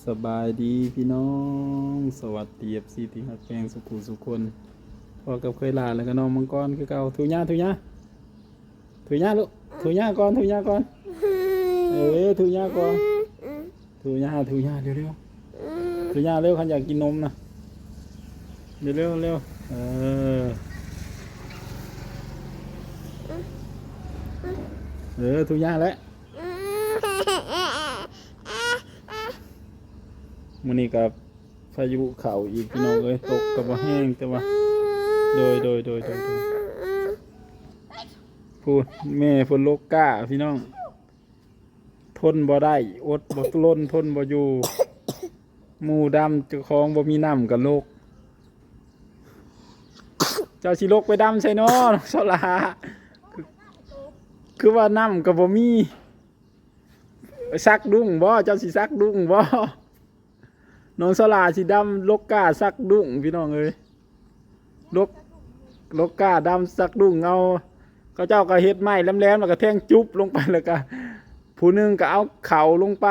สบายดีพี่น้อง สวัสดีเอฟซีที่ฮักแพงสุขุสุคนพอกับเคยลาแล้วก็น้องมังกรคือเก่าถุยหญ้าถุยหญ้าถุยหญ้าลูกถุยหญ้าก่อนถุยหญ้าก่อนเออถุยหญ้าก่อนถุยหญ้าถุยหญ้าเร็วเร็วๆถุยหญ้าเร็วขันอยากกินนมนะเร็วเร็วเร็วเออเออถุยหญ้าแล้ว มื้อนี้กับพายุเข่าอีกพี่น้องเอ้ยตกกับว่าแห้งแต่ว่าโดยโดยโดยโดยโดยพูดแม่ฝนโลกกล้าพี่น้อง ทนบ่ได้อดบ่ล้นทนบ่อยู่หมูดำเจ้าของบ่มีน้ำกับโลก เจ้าสิโลกไปดำใช่นอน้อสลาคือคือว่าน้ำกับบ่มีซักดุ้งบ่เจ้าสิซักดุ้งบ่ น้องสลาสีดำลกกาซักดุ้งพี่น้องเอ้ยลกลกกาดำซักดุ้งเอาเขาเจ้าก็เฮ็ดไม้แหลมๆแล้วก็แทงจุบลงไปแล้วก็ผู้หนึงก็เอาเข่าลงไป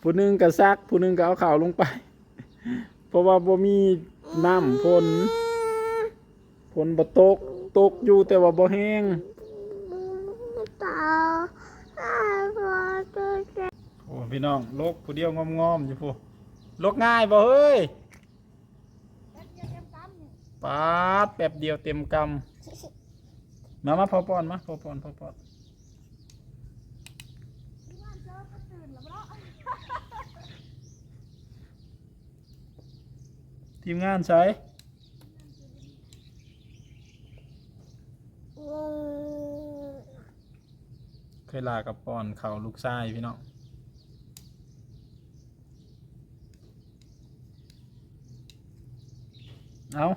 ผู้หนึงก็ซัก ผู้หนึงก็เอาเข่าลงไป เพราะว่าบ่มีน้ำฝนฝนบ่ตกตกอยู่แต่ว่าบ่แห้งโอ้พี่น้องลกผู้เดียวงอมๆอยู่ผู้ ลกง่ายบ่เฮ้ยปาดแป๊บเดียวเต็มกำมามาพอปอนมาพอปอนพอปอนทีมงานใช้เคยลากับปอนเขาลูกชายพี่น้อง เอา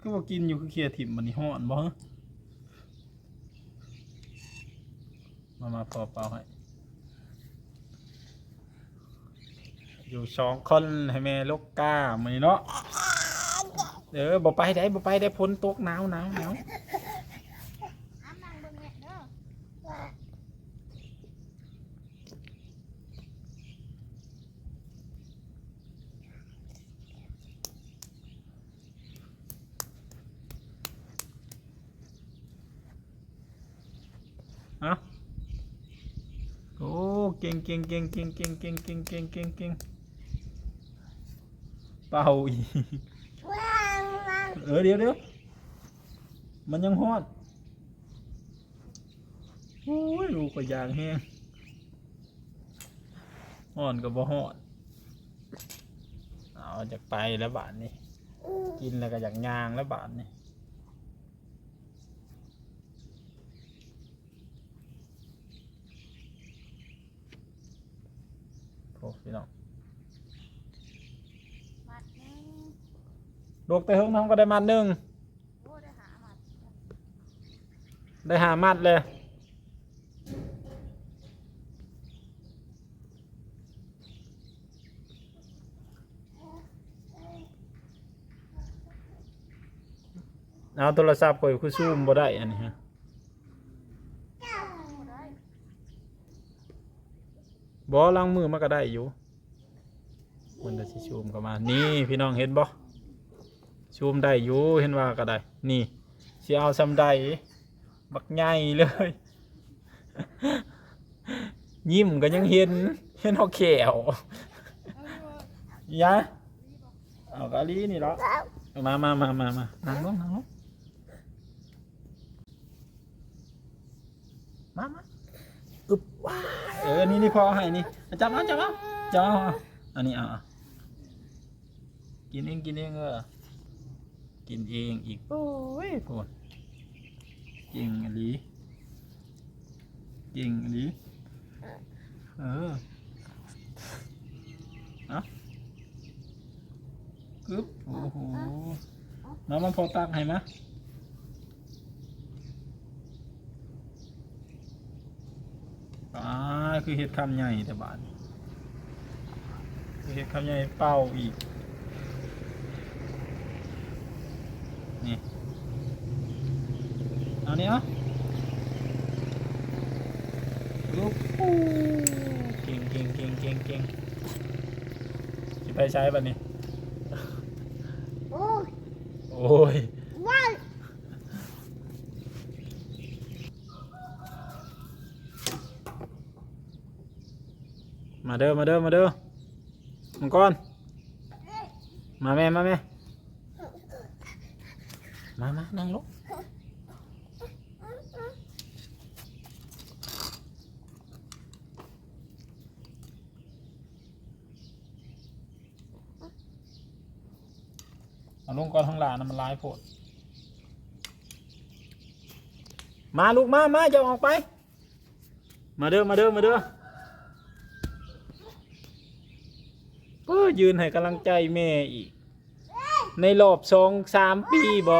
คือว่ากินอยู่คือเคลียร์ถิ่มมันนี่ห่อนบ่ฮะมามาพอเปล่าให้อยู่สองคนให้แม่ลูกกล้ามือนี้เนาะเออบ่ไปได้บ่ไปได้พ้นตกหนาวหนาวหนาว อาโอ้เก่งเก่งเก่งเก่งเก่งเก่งเก่งเก่งเก่งเก่งเป่าอีกเออเดี๋ยวเดี๋ยวมันยังฮอดโอ้ยลูกก็ยางแห้งฮอนก็บ่ฮอดเอาจากไปแล้วบาทนี่กินแล้วก็อยากยางแล้วบาทนี่โอ้พี่น้อง ลูกแต่เฮิงน้องก็ได้มัดหนึ่งได้หามัดเลยเอาโทรศัพท์ข่อยคือซูมบ่ได้อันนี้ฮะบ่ล้างมือมันก็ได้อยู่มันจะสิซูมเข้ามา นี่พี่น้องเห็นบ่ ซูมได้อยู่เห็นว่าก็ได้ นี่สิเอาซำใดบักใหญ่เลย ยิ้มก็ยังเห็น เห็นเฮาแขวยะเอากะลีนี่เหรอมามามามามานั่งลงนั่งลงมามาอึบว้าเออ นี่นี่พอให้นี่ จับเอาจับเอาจับเอาอันนี้อาเอากินเองกินเองเออ กินเองอีก โอ้ยโคนเก่งอหลีเก่งอหลีเออเอากึบโอ้โหมามาพอตักให้มาอ่าคือเห็ดคำใหญ่แต่บาทคือเห็ดคำใหญ่เป้าอีก นี่เอาเนี้ยลูกปูเก่งเก่งเก่งเก่งไปใช้บัดนี้โอ้ยโอ้ยว้ายมาเด้อมาเด้อมาเด้อมังกรมาแม่มาแม่ มามานั่งลงเอาลงก่อนข้างหลังนะมันลายโพดมาลูกมามาจะออกไป มาเด้อมาเด้อมาเด้อก็ยืนให้กำลังใจแม่อีก ในรอบสองสามปีบ่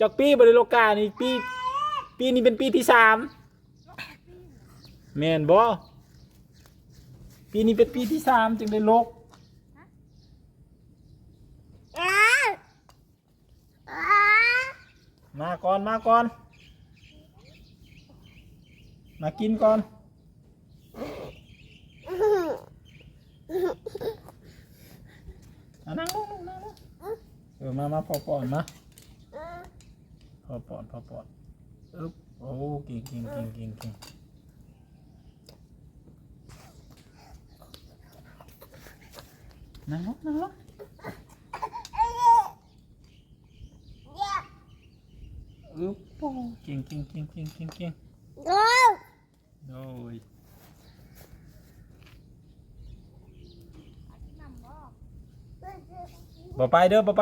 จากปีบริโลกานี่ปี ปีนี้เป็นปีที่สามแมนบ่ปีนี้เป็นปีที่สามจึงได้ลกมาก่อนมาก่อน มากินก่อนอานั่งลงนั่งลงเออมามาพอปอนมา พอปอดพอปอดอึ๊บโอ้เก่งเก่งเก่งเก่งเก่งนั่งลงนั่งลงอึ๊บโอ้เก่งเก่งเก่งเก่งเก่งเก่งโอ้โอ้ยบ่ไปเด้อบ่ไ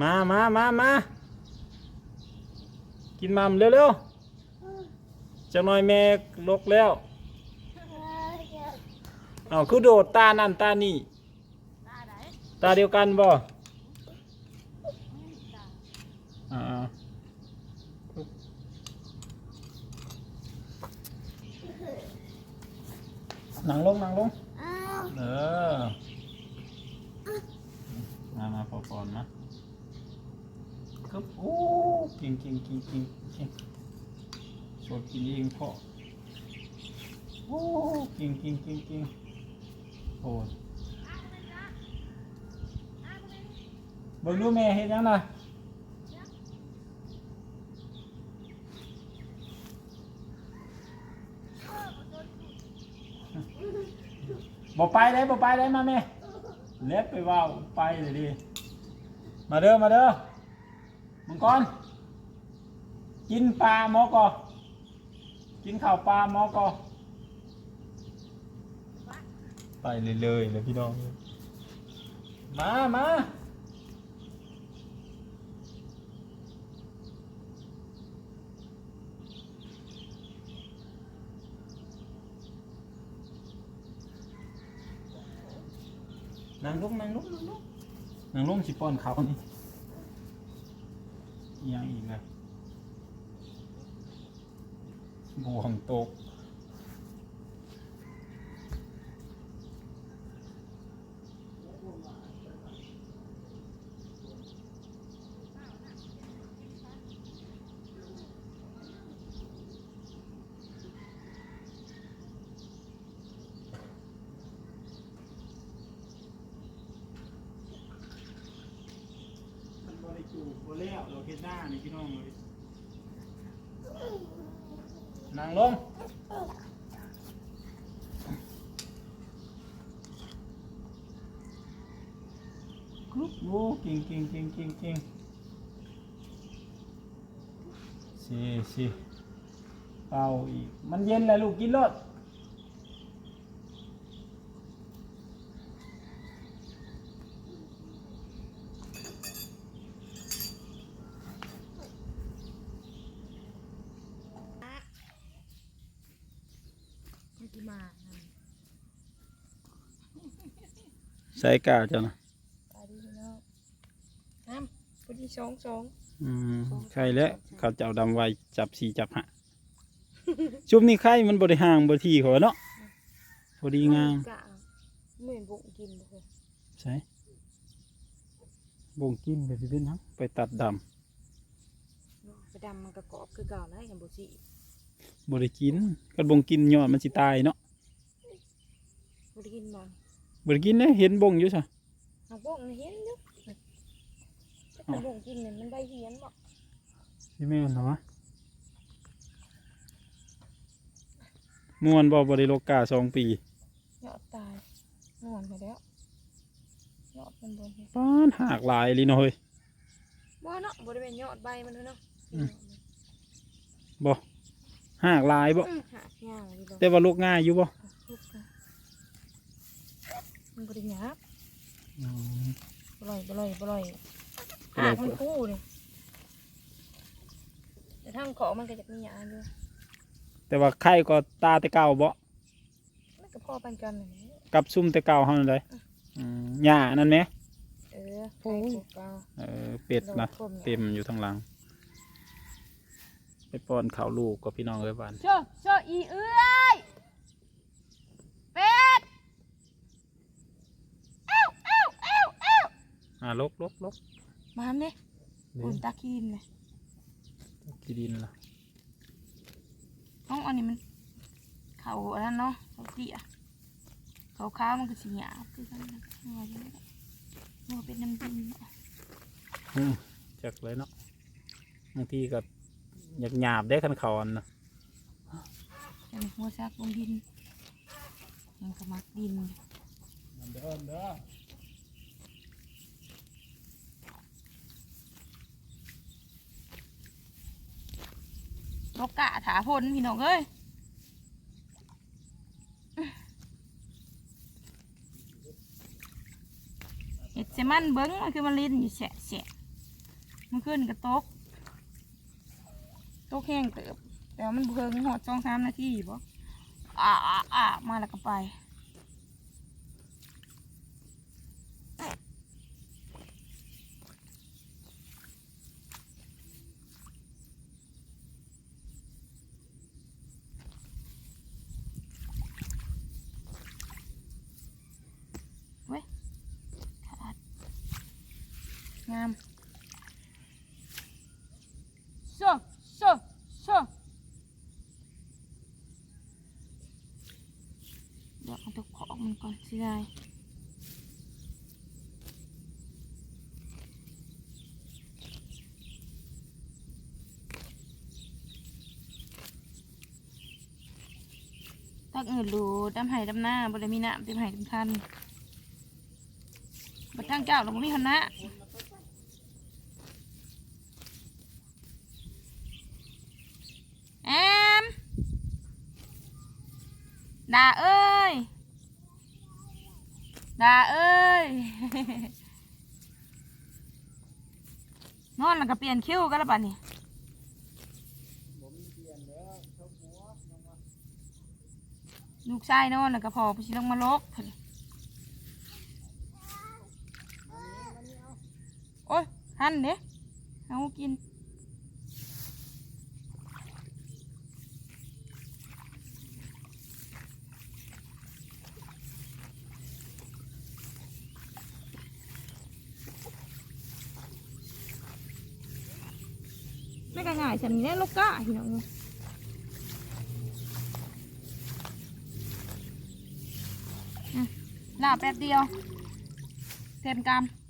มา มา มา มา กินมัมเร็วๆจังหน่อยแม่ลกแล้ว เอาคือโดดตานั่นตานี่ ตาเดียวกันบ่อ่าๆ นั่งลงนั่งลงอ้าวเออ มามาพอก่อนนะครับโอ้เก่งเก่งเก่งเก่งเก่งสดกินเองพ่อโอ้เก่งเก่งเก่งเก่งโอ้ยเบิ่งดูแม่เฮ็ดยังน่ะ บ่ไปเลยบ่ไปเลยมาแม่เล็บไปว่าไปเลยดิมาเด้อมาเด้อมังกรกินปลาหมอกอกินข้าวปลาหมอกอไปเลยเลยเลยพี่น้อง มามาางลงนางลงนั่งลงนางลงสิป้อนเขานี่ยังอีกเลยบ่วงตก มันบริจู บริแล้วเราเห็นหน้านี่พี่น้องเลยนั่งลงกรุ๊ปโอ้เก่งเก่งเก่งเก่งเก่งสิสิเป่าอีก มันเย็นแล้วลูกกินรถ มันจะมา ใส่กาวเจ้านะไปดีเนาะน้ำพอดีสองสองอืมไข่แล้วเขาเจ้าดำไว้จับสีจับหะชุบนี่ไข่มันบริห่างบริทีเขาเนาะพอดีงามกะไม่บุกกินเลยใช่บ่งกินไปสิเป็นนังไปตัดดไปดำมันกระกอบคือเก่านะอย่างบุษีำบริกินกันบ่งกินยอดมันสิตายเนาะบุได้กินมัน บริกินเนี่ยเห็นบ่งอยู่ซะเอาบุกเห็นเนาะถ้าบุกกินเนี่ยมันใบเหียนบ่สิแม่นเหรอวะม่วนบ่บริโลกาสองปียอดตายนอนไปแล้วยอดมันบนป้านหากหลายลีน้อยบ่เนาะบ่ได้เป็นยอดใบมันเนาะบ่หากหลายบ่อืมหากย่างดีบ่แต่ว่าลูกง่ายอยู่บ่ทุกข์ มันบ่ได้หยาบอืมบ่ร่อยบ่ร่อยบ่ร่อยบ่ร่อยหากมันคู่เลยแต่ทางขอมันก็จะมีหยาอยู่แต่ว่าไข่ก็ตาแต่เก่าบ่มันก็พอปานกันนั่นแหละกับซุ่มแต่เก่าเฮานั่นได้อืมหญ้านั่นไหมเออไข่พวกเก่าเออเป็ดนะโดนคมเนี่ยเต็มอยู่ทางหลัง ไปป้อนข้าวลูกกับพี่น้องเอ้ยบ้านโชว์โชว์อีเอ้ยเป็ดเอ้าเอ้าเอ้าเอ้า อ่า ลกลกลกมาทำเนี่ยเดี๋ยวอุ่นตาคีนเลยขี้ดินล่ะน้องอันนี้มัน เขาอันนั้นเนาะเขาเตี้ยเขาขาวมันก็สีหยาบคือกันนะเอาไว้อย่างนี้แหละมันเป็นน้ำดินเนาะอืมจักเลยเนาะบางทีก็อยากหยาบได้คันเขาอันนะแต่มันหัวซักลงดินมันก็มักดินเดินเด้อ รกกะถาพนพี่น้องเอ้ยเห็ดเซมันเบิ้งมันคือมันลินอยู่แฉะแฉะมันขึ้นกระตกตกแห้งเติบ แต่ว่ามันเพิ่งหอดสองสามนาทีบ่อ่าอ่ามาแล้วก็ไป ขาดงามโซ่โซ่โซ่เดี๋ยวเอาตัวของมันก่อนสิ ได้ตักเงินรูดำไห้ดำหน้าบริมีน้ำเต็มไห้เต็มคันบัดทางเจ้าเราบ่มีคณะแอมดาเอ้ย ดาเอ้ย นอนแล้วก็เปลี่ยนคิ้วกันแล้วป่ะนี่ลูกชายนอนแล้วก็พอไปชิลงมาลกเพิ่นโอ้ยหันเด้เอากิน ไม่ก็ง่ายฉันนี่แน่ลูกก้าพี่น้องลาบแป๊บเดียวเต็มกำ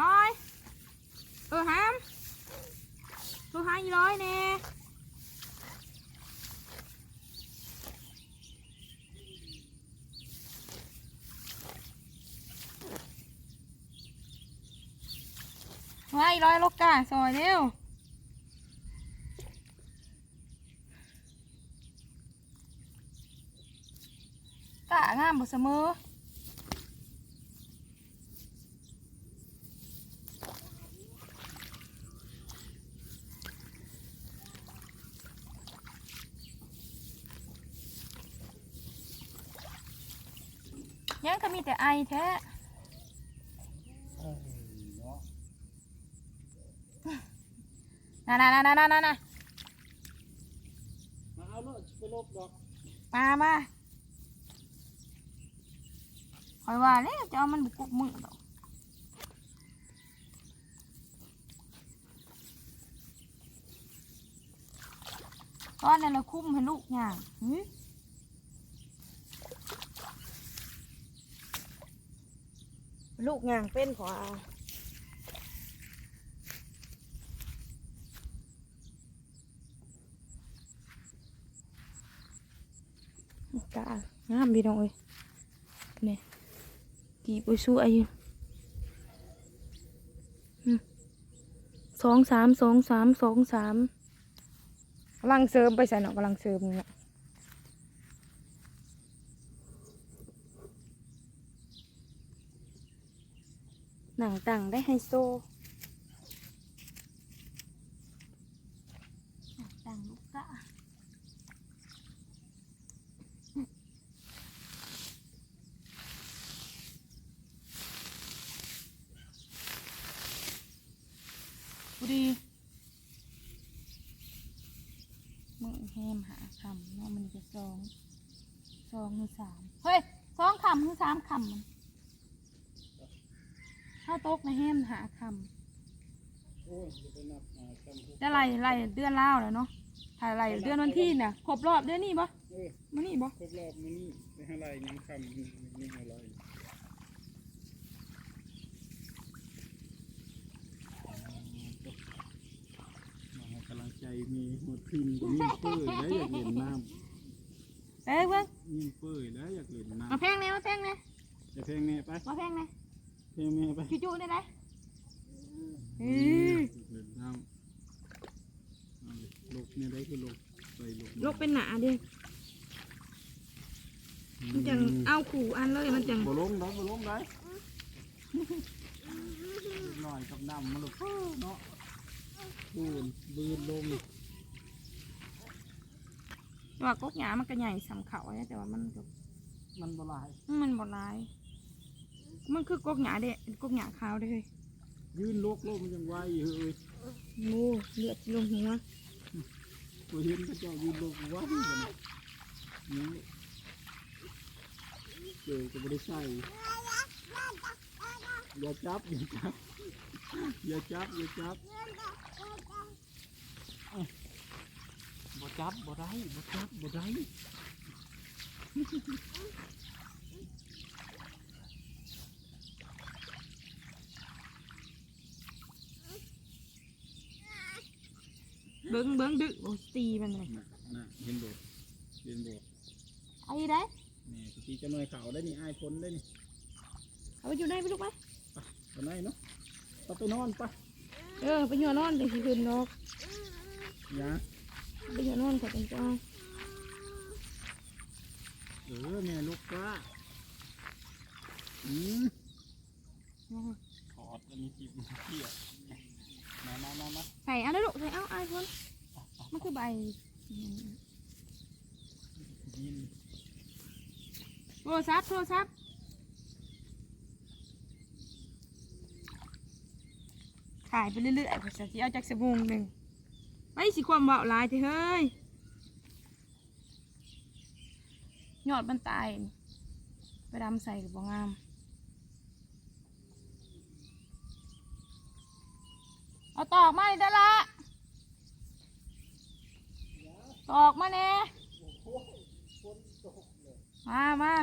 ร้อยเออหามตัวหาอีร้อยแน่ ตัวหาอีร้อยลูกกาซอยเร็วกะงามบ่เสมอยังก็มีแต่ไอแท้ น่ะน่ะน่ะน่ะน่ะน่ะน่ะมาเอาเนาะไปลบดอกมามาคอยว่าแล้วจะเอามันบุกกุกมือดอกก้อนนั่นละคุ้มให้ลูกอย่างหึลูกอย่างเป็นขอเอา กะงามพี่น้องเอ้ยนี่กีบสวยอยู่อืมสองสามสองสามสองสามกำลังเสริมไปใส่เนาะกำลังเสริมเนี่ยหนังต่างได้ไฮโซหนังต่างลูกกะ พอ ดีมึงแฮมหาคำเนาะมันจะสองสองหรือสามเฮ้ยสองคำหรือสามคำมันเข้าโต๊ะในแฮมหาคโอ้ยจะไปนับหาจำพวกำจะไล่ไล่เดือนล่าวแล้วเนาะถ่ายไล่เดือนวันที่น่ะครบรอบเดือนนี้ปะเออมันนี่ปะครบรอบมื้อนี้ไปหาอะไรยังคำนี่อะไรมา ให้กำลังใจมีหัวทิมก็มีเปื่อยแล้วอยากเล่นน้เอ้ยเบิ้งำมีเปื่อยแล้วอยากเล่นน้มาแพงเลยมาแพงเลยำจะเพลงแม่ไปมาแพงเลยเพลงแม่ไปจุ๊ๆได้ไหมเออเล่นน้ำเอาเลยลูกเนี่ยได้คือลูกไปลูกลูกเป็นหนาดิมันจังเอาขู่อันเลยมันจังบ่ลงได้บ่ลงได้หน่อยกับน้ำมันลูกเนาะ บูนบืนลงแต่ว่ากกหยามันก็ใหญ่สำเขาเนี่ยแต่ว่ามันก็มันบ่หลาย มันบ่ร้าย มันคือกกหยาเด้กกหยาขาวเด้เฮ้ยยืนโลกโลกมันยังไหวอยู่เฮ้ยโอ้เลือดลงหัวตัวเห็นพระเจ้ายืนโลกไหวกันนี่เจอก็ไม่ได้ใส่อย่าจับอย่าจับอย่าจับอย่าจับเอ้ยบ่ จับบ่ได้บ่จับบ่ได้เบิ้งเบิ้งดึกโอ้ตีมันเลยน่ะน่ะเห็นโดดเห็นโดดไอ้ได้นี่พี่จะน้อยเขาได้นี่อายพ้นได้นี่เอาไปอยู่ได้ไปลูกไปตอนไหนเนาะต่อไปนอนปะเออไปอยู่นอนไปสิคืนนก ยา ไปอยู่นอนกับเป็นจ้าเออแม่ลูกก้าอืมถอดอันนี้จิบเกี่ยมามามามาใส่เอาได้ลูกใส่เอาไอ้คนมันคือใบยินโทรศัพท์โทรศัพท์ถ่ายไปเรื่อยๆภาษาที่เอาจากสมุงหนึ่ง ไม่สิความเบาหลายเถอะเฮ้ยยอดมันตายนี่ไปดำใส่กับบ่งาม เอาตอกมาเลยเด้อละตอกมาแน่มามา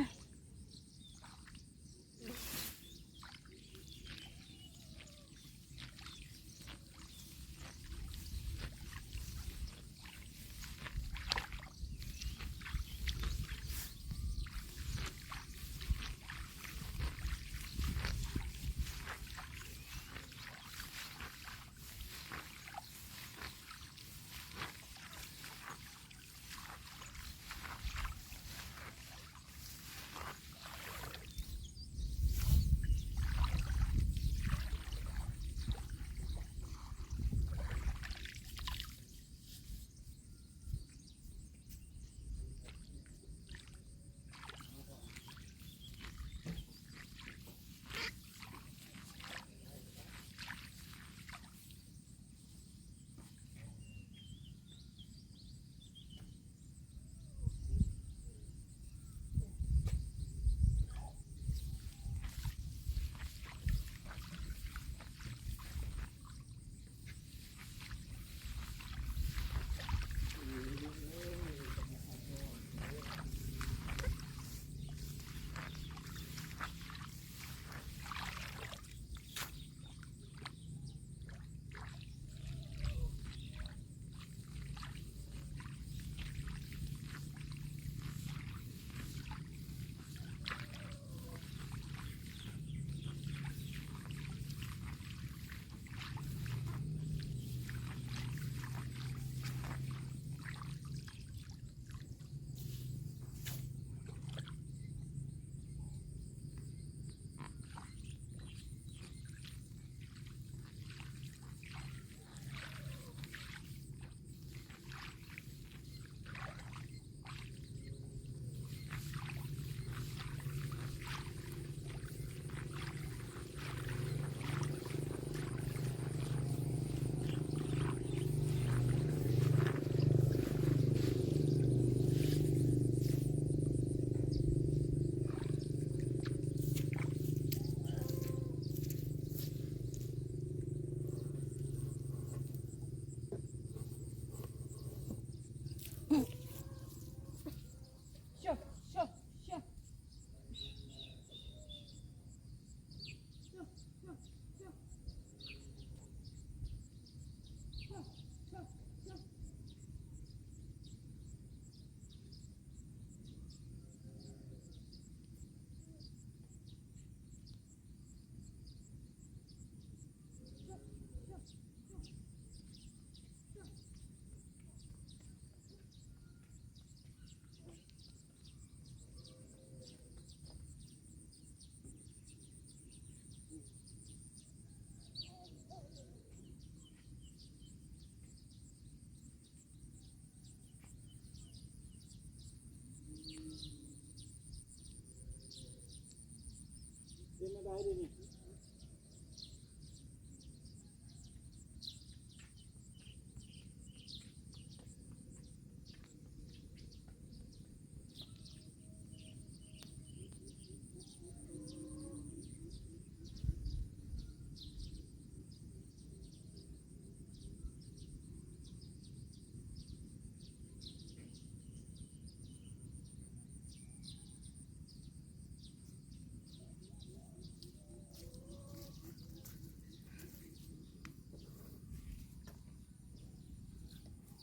Friday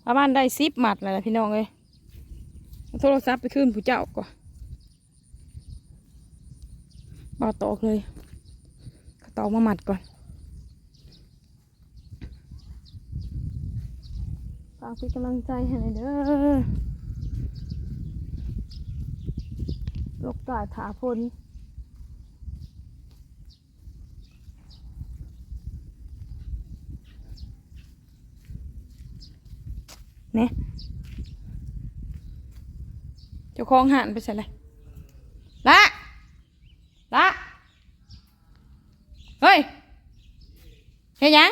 ประมาณได้สิบหมัดแล้วพี่น้องเอ้ยโทรศัพท์ไปขึ้นผู้เจ้าก่อนบาตอกเลยกระตอกมาหมัดก่อนฝากเป็นกำลังใจให้หน่อยเด้อลกกาถาพล เนี่ยเจ้าของหันไปใส่เลยละละเฮ้ยเฮ้ยยัง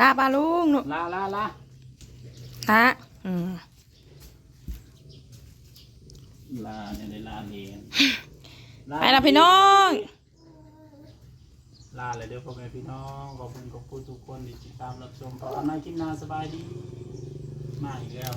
ลาปลาลุงลูกลาลาลาฮะอืมลาเนี่ยได้ลาเองไปละพี่น้อง ลาเลยเด้อพ่อแม่พี่น้องขอบคุณขอบคุณทุกคนที่ติดตามรับชมขออำนาจคลิปหน้าสบายดี มาอีกแล้ว